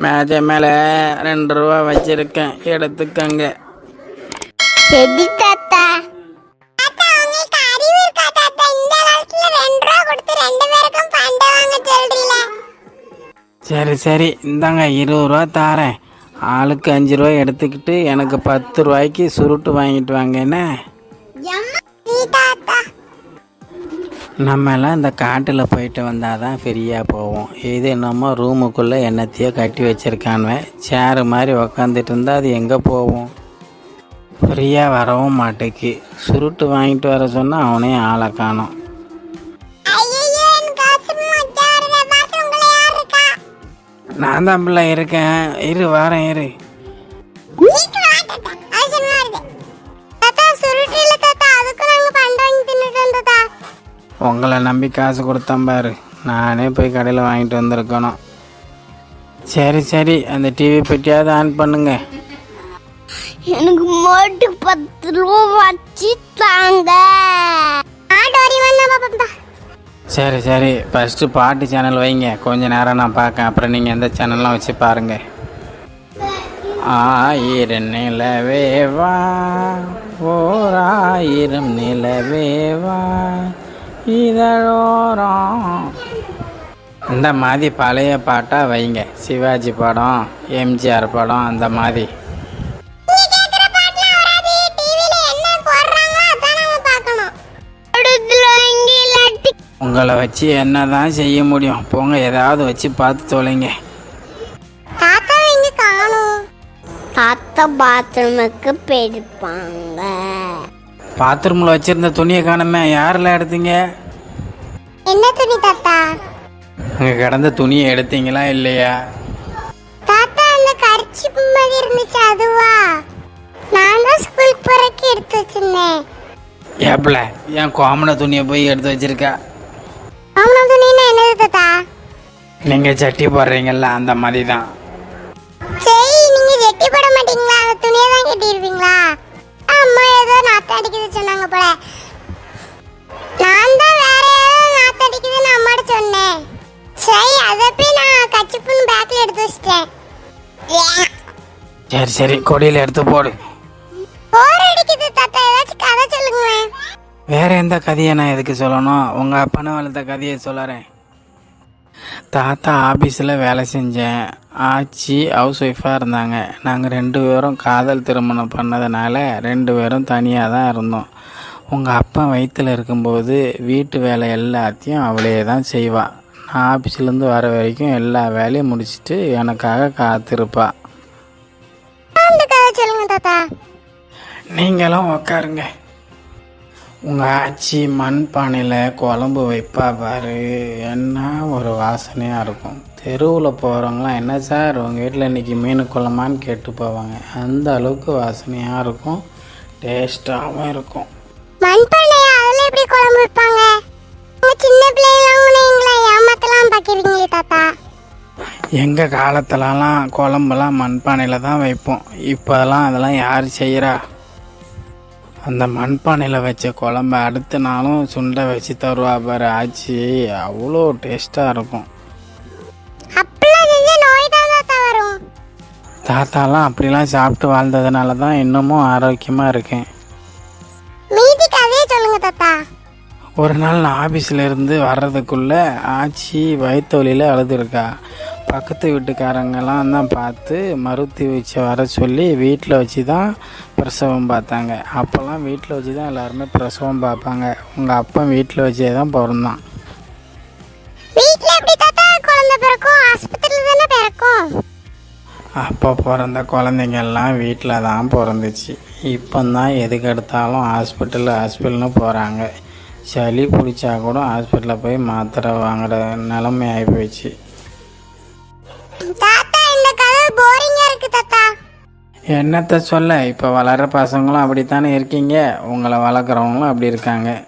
மேஜை மேலே ரெண்டு ரூபா வச்சிருக்கேன். எடுத்துக்கங்க. சரி தாத்தா. சரி சரி. இந்தாங்க இருபது ரூபா தாரேன். ஆளுக்கு அஞ்சு ரூபா எடுத்துக்கிட்டு எனக்கு பத்து ரூபாய்க்கு சுருட்டு வாங்கிட்டு வாங்க என்ன? நம்ம எல்லாம் இந்த காட்டில் போயிட்டு வந்தால் தான் ஃப்ரீயாக போவோம். இது என்னமோ ரூமுக்குள்ளே என்னத்தையோ கட்டி வச்சிருக்கானுவன் சேரு மாதிரி உக்காந்துட்டு இருந்தால் அது எங்கே போவோம்? ஃப்ரீயாக வரவும் மாட்டேக்கு. சுருட்டு வாங்கிட்டு வர சொன்னால் அவனையும் ஆளை காணோம். நான் தான் பிள்ளை இருக்கேன். இரு வாரேன் இரு. உங்களை நம்பி காசு கொடுத்தேன் பாரு. நானே போய் கடையில் வாங்கிட்டு வந்திருக்கணும். சரி சரி. அந்த டிவி பெட்டியாவது ஆன் பண்ணுங்க. எனக்கு மட்டும் பத்து ரூபா வச்சு தாங்க. சரி சரி. ஃபஸ்ட்டு பாட்டு சேனல் வைங்க. கொஞ்ச நேரம் நான் பார்க்கேன். அப்புறம் நீங்கள் எந்த சேனல்லாம் வச்சு பாருங்க. ஆயிரம் நிலவேவா ஓர் ஆயிரம் நிலவேவா இதழோரம். இந்த மாதிரி பழைய பாட்டாக வைங்க. சிவாஜி படம் எம்ஜிஆர் படம் அந்த மாதிரி. உங்களை வச்சு என்ன தான் செய்ய முடியும். போங்க ஏதாவது வச்சு பார்த்து தொலைங்க. தாத்தா எங்க காணும்? தாத்தா பாத்ரூமுக்கு போயிருப்பாங்க. பாத்ரூமில் வச்சுருந்த துணியை காணுமே யாரில் எடுத்தீங்க? என்ன துணி தாத்தா? அங்கே கிடந்த துணியை எடுத்தீங்களா இல்லையா? தாத்தா அந்த கர்ச்சிப்பு மாதிரி இருந்துச்சு அதுவா? நான் தான் ஸ்கூல் போறக்கு எடுத்து வச்சிருந்தேன். ஏப்பில் என் கோமன துணியை போய் எடுத்து வச்சிருக்கா? அவன துணின்னா என்னது தாத்தா? நீங்கள் சட்டி போடுறீங்கல்ல அந்த மாதிரி தான். சரி சரி கொடியில் எடுத்து போடு. வேற எந்த கதையை நான் எதுக்கு சொல்லணும்? உங்கள் அப்பனை வளர்த்த கதையை சொல்லறேன். தாத்தா ஆஃபீஸில் வேலை செஞ்சேன். ஆச்சி ஹவுஸ் ஒய்ஃபாக இருந்தாங்க. நாங்கள் ரெண்டு பேரும் காதல் திருமணம் பண்ணதுனால ரெண்டு பேரும் தனியாக தான் இருந்தோம். உங்கள் அப்பா வயிற்றில் இருக்கும்போது வீட்டு வேலை எல்லாத்தையும் அவளே தான் செய்வாள் நான் ஆஃபீஸ்லேருந்து வர வரைக்கும் எல்லா வேலையும் முடிச்சிட்டு எனக்காக காத்திருப்பா. சொல்லுங்க தாத்தா. நீங்களும் உக்காருங்க. உங்கள் ஆச்சி மண் பானையில் குழம்பு வைப்பா பாரு. என்ன ஒரு வாசனையாக இருக்கும். தெருவில் போகிறவங்களாம் என்ன சார் உங்கள் வீட்டில் இன்றைக்கி மீன் குழம்பான்னு கேட்டு போவாங்க. அந்த அளவுக்கு வாசனையாக இருக்கும். டேஸ்ட்டாகவும் இருக்கும். மண்பானையா? அதுல எப்படி குழம்பு வைப்பாங்க? சின்ன பிள்ளைலாம் எங்களை ஏமாத்தலாம் பாக்கிறீங்களே தாத்தா. எங்கள் காலத்துலலாம் குழம்பெல்லாம் மண்பானையில் தான் வைப்போம். இப்போதெல்லாம் அதெல்லாம் யார் செய்கிறா அந்த மண்பானையில் வச்ச குழம்ப அடுத்த நாளும் சுண்டை வச்சு தருவா பாரு ஆச்சி. அவ்வளோ டேஸ்ட்டாக இருக்கும். தாத்தாலாம் அப்படிலாம் சாப்பிட்டு வாழ்ந்ததுனால தான் இன்னமும் ஆரோக்கியமாக இருக்கேன். ஒரு நாள் நான் ஆஃபீஸில் இருந்து வர்றதுக்குள்ளே ஆச்சி வயிற்று வலியில் அழுதுருக்கா. பக்கத்து வீட்டுக்காரங்கெல்லாம் தான் பார்த்து மருத்துவ வச்சு வர சொல்லி வீட்டில் வச்சு தான் பிரசவம் பார்த்தாங்க. அப்போல்லாம் வீட்டில் வச்சு தான் எல்லாருமே பிரசவம் பார்ப்பாங்க. உங்கள் அப்பா வீட்டில் வச்சே தான் பிறந்தான். அப்போ பிறந்த குழந்தைங்க எல்லாம் வீட்டில் தான் பிறந்துச்சு. இப்போ தான் எதுக்கு எடுத்தாலும் ஹாஸ்பிட்டல் ஹாஸ்பிட்டல்னு போகிறாங்க. சளி பிடிச்சா கூட ஹாஸ்பிட்டலில் போய் மாத்திரை வாங்குற நிலைமை ஆகி போயிடுச்சு என்னத்தை சொல்ல இப்போ வளர்கிற பசங்களும் அப்படித்தானே இருக்கீங்க. உங்களை வளர்க்குறவங்களும் அப்படி இருக்காங்க.